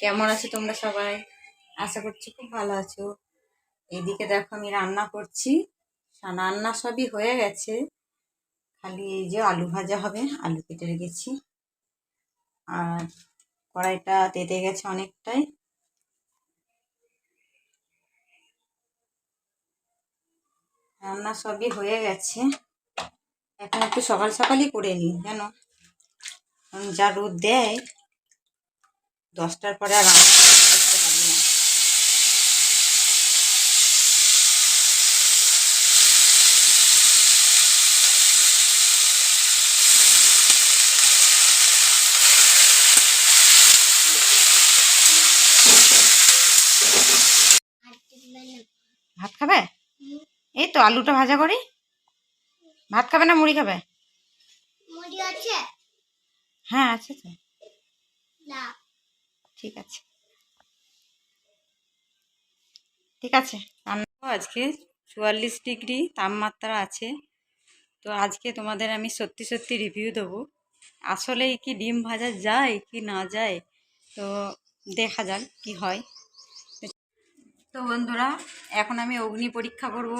কেমন আছো তোমরা সবাই? আশা করছি খুব ভালো আছো। এদিকে দেখো আমি রান্না করছি। রান্না সবই হয়ে গেছে। খালি এই যে আলু ভাজা হবে, আলু কেটে রেখেছি। আর কড়াইটা তেতে গেছে অনেকটাই। রান্না সবই হয়ে গেছে। এখন একটু সকাল সকালই করে নিই, জানো? যা রোদ দেয় দশটার পরে আর রান্না করতে পারি না। ভাত খাবে? এই তো আলুটা ভাজা করি। ভাত খাবে না মুড়ি খাবে? মুড়ি আছে। হ্যাঁ আছে তো। না। ঠিক আছে। ঠিক আছে, রান্না আজকে চুয়াল্লিশ ডিগ্রি তাপমাত্রা আছে। তো আজকে তোমাদের আমি সত্যি সত্যি রিভিউ দেবো। আসলেই কি ডিম ভাজা যায় কি না যায়? তো দেখা যাক কি হয়। তো বন্ধুরা, এখন আমি অগ্নি পরীক্ষা করব।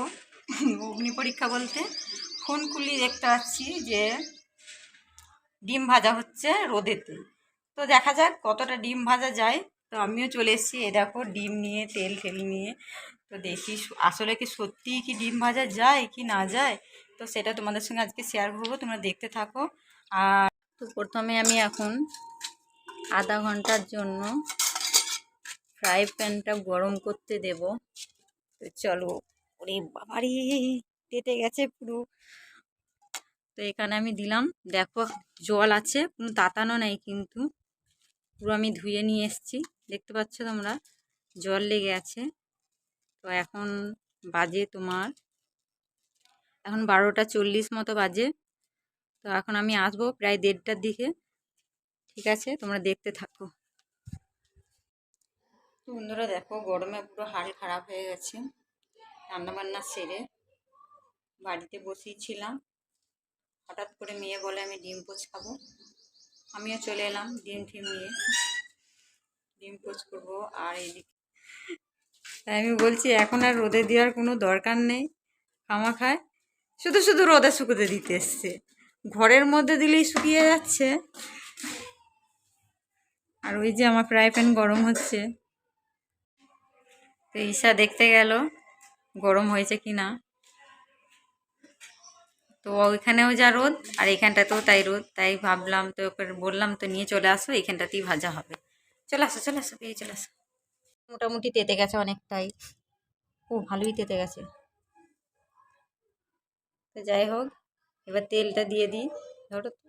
অগ্নি পরীক্ষা বলতে ফোন খুলি দেখতে পাচ্ছি যে ডিম ভাজা হচ্ছে রোদেতে। তো দেখা যাক কতটা ডিম ভাজা যায়। তো আমিও চলে এসেছি, এ দেখো ডিম নিয়ে, তেল টেল নিয়ে। তো দেখি আসলে কি সত্যি কি ডিম ভাজা যায় কি না যায়? তো সেটা তোমাদের সঙ্গে আজকে শেয়ার করব, তোমরা দেখতে থাকো। আর তো প্রথমে আমি এখন আধা ঘণ্টার জন্য ফ্রাই প্যানটা গরম করতে দেব। তো চলো, ওরে বাবারে কেটে গেছে পুরো। তো এখানে আমি দিলাম, দেখো জল আছে, কোনো তাতানো নাই কিন্তু। পুরো আমি ধুয়ে নিয়ে এসেছি। দেখতে পাচ্ছ তোমরা? জল লেগে আছে। তো এখন বাজে তোমার, এখন বারোটা চল্লিশ মতো বাজে। তো এখন আমি আসব প্রায় দেড়টার দিকে। ঠিক আছে? তোমরা দেখতে থাকো। বন্ধুরা, দেখো, গরমে পুরো হাড় খারাপ হয়ে গেছে। রান্নাবান্না সেরে বাড়িতে বসেছিলাম হঠাৎ করে মেয়ে বলে আমি ডিম পোচ খাব। আমিও চলে এলাম ডিম টিম নিয়ে। ডিম পোচ করব আর এদিকে। তাই আমি বলছি, এখন আর রোদে দেওয়ার কোনো দরকার নেই। খামা খায় শুধু শুধু রোদে শুকোতে দিতে এসছে। ঘরের মধ্যে দিলেই শুকিয়ে যাচ্ছে। আর ওই যে আমার ফ্রাই প্যান গরম হচ্ছে। তো ঈশা দেখতে গেল, গরম হয়েছে কি না তো ওইখানেও যা রোদ, আর এখানটাতেও তাই রোদ, তাই ভাবলাম তো ওকে বললাম, তো নিয়ে চলে আসো এখানটাতেই ভাজা হবে। চলে আসো চলে আসো, পেয়ে চলে আসো। মোটামুটি তেতে গেছে অনেকটাই। ও, ভালোই তেতে গেছে। তো যাই হোক, এবার তেলটা দিয়ে দিই। ধরো তো।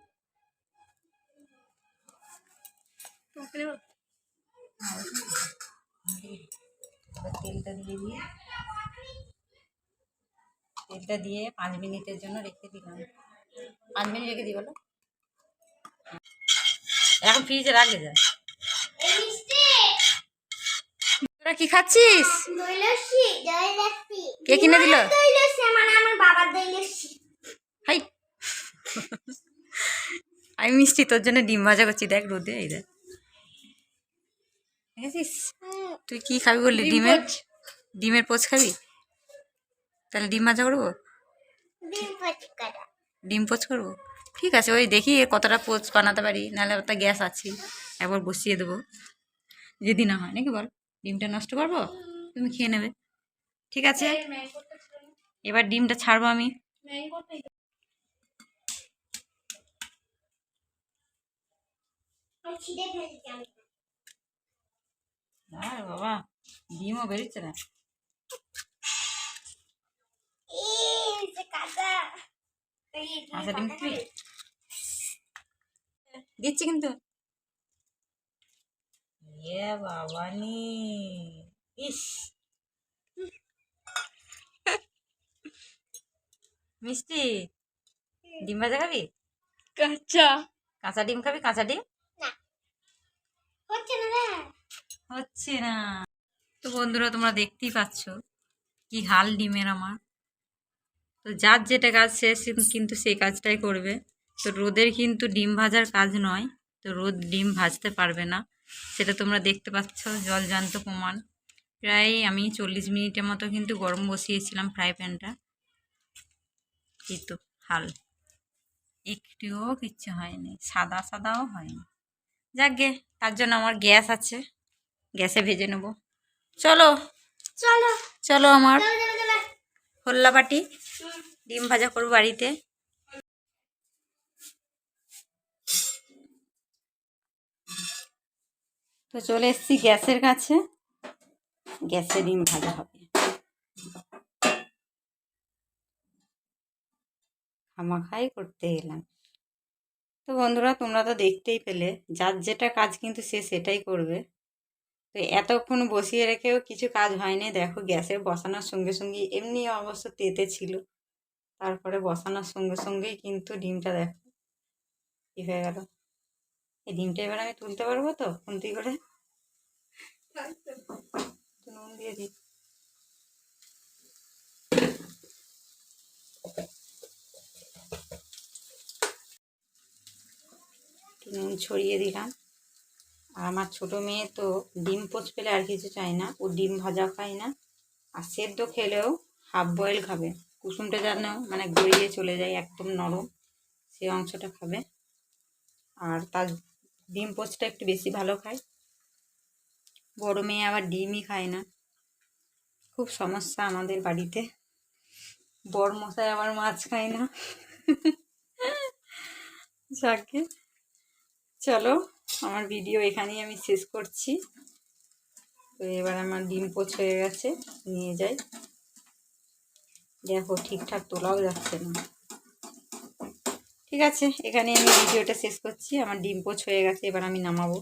এবার তেলটা দিয়ে দিই। তেলটা দিয়ে পাঁচ মিনিটের জন্য রেখে দিলাম। পাঁচ মিনিট রেখে দিই বলো। এখন ফ্রিজে রাখলে যা। তোরা কি খাচ্ছিস? কে কিনে দিল? হাই। আমি মিষ্টি তোর জন্য ডিম ভাজা করছি দেখ রোদে এই দেখ। দেখেছিস? তুই কি খাবি বললি ডিমের? ডিমের পোচ খাবি? তাহলে ডিম ভাজা করব? ডিম পোচ করব? ঠিক আছে ওই দেখি কতটা পোচ বানাতে পারি নাহলে ওটা গ্যাস আছে। একবার বসিয়ে দেবো। যদি না হয় নাকি বল? ডিমটা নষ্ট করব? তুমি খেয়ে নেবে। ঠিক আছে এবার ডিমটা ছাড়বো আমি। বাবা ডিমও বেরোচ্ছে না এই যে কাদা এই যে আচ্ছা ডিম দিবি দিচ্ছি কিন্তু। ইয়ে বাবা নি ইস। মিষ্টি ডিম ভাজা খাবি? কাঁচা। কাঁচা ডিম খাবি? কাঁচা ডিম? হচ্ছে না হচ্ছে না। তো বন্ধুরা তোমরা দেখতেই পাচ্ছ কি হাল ডিমের আমার। তো যার যেটা কাজ সে কিন্তু সেই কাজটাই করবে। তো রোদের কিন্তু ডিম ভাজার কাজ নয় তো রোদ ডিম ভাজতে পারবে না। সেটা তোমরা দেখতে পাচ্ছ জলজান্ত প্রমাণ। প্রায় আমি চল্লিশ মিনিটের মতো কিন্তু গরম বসিয়েছিলাম ফ্রাই প্যানটা। এই তো হাল। একটুও কিচ্ছু হয়নি সাদা সাদাও হয়নি। যাক গে তার জন্য আমার গ্যাস আছে গ্যাসে ভেজে নেব। চলো চলো। চলো আমার চলো চলো চলো। হোল্লা পাটি ডিম ভাজা করব বাড়িতে। তো চলে এসেছি গ্যাসের কাছে। গ্যাসে ডিম ভাজা হবে। খামাখাই করতে এলাম। তো বন্ধুরা, তোমরা তো দেখতেই পেলে, যার যেটা কাজ কিন্তু সে সেটাই করবে। তো এতক্ষণ বসিয়ে রেখেও কিছু কাজ হয়নি। দেখো গ্যাসে বসানোর সঙ্গে সঙ্গে এমনি অবশ্য তেতে ছিল। তারপরে বসানোর সঙ্গে সঙ্গেই কিন্তু ডিমটা দেখো কী হয়ে গেল। এই ডিমটা এবার আমি তুলতে পারব তো খুন্তি করে? নুন দিয়ে দিই। নুন ছড়িয়ে দিলাম। আর আমার ছোট মেয়ে তো ডিম পোচ পেলে আর কিছু চায় না। ও ডিম ভাজা খায় না। আর সেদ্ধ খেলেও হাফ বয়েল খাবে। কুসুমটা যেন মানে গড়িয়ে চলে যায় একদম নরম। সেই অংশটা খাবে। আর তার ডিম পোচটা একটু বেশি ভালো খায়। বড় মেয়ে আবার ডিমই খায় না। খুব সমস্যা আমাদের বাড়িতে। বড় মশাই আবার মাছ খায় না। যাকে। চলো আমার ভিডিও এখানেই আমি শেষ করছি। তো এবার আমার ডিম পোচ হয়ে গেছে, নিয়ে যাই। দেখো ঠিকঠাক তোলাও যাচ্ছে না। ঠিক আছে এখানে আমি ভিডিওটা শেষ করছি। আমার ডিম পোচ হয়ে গেছে, এবার আমি নামাবো।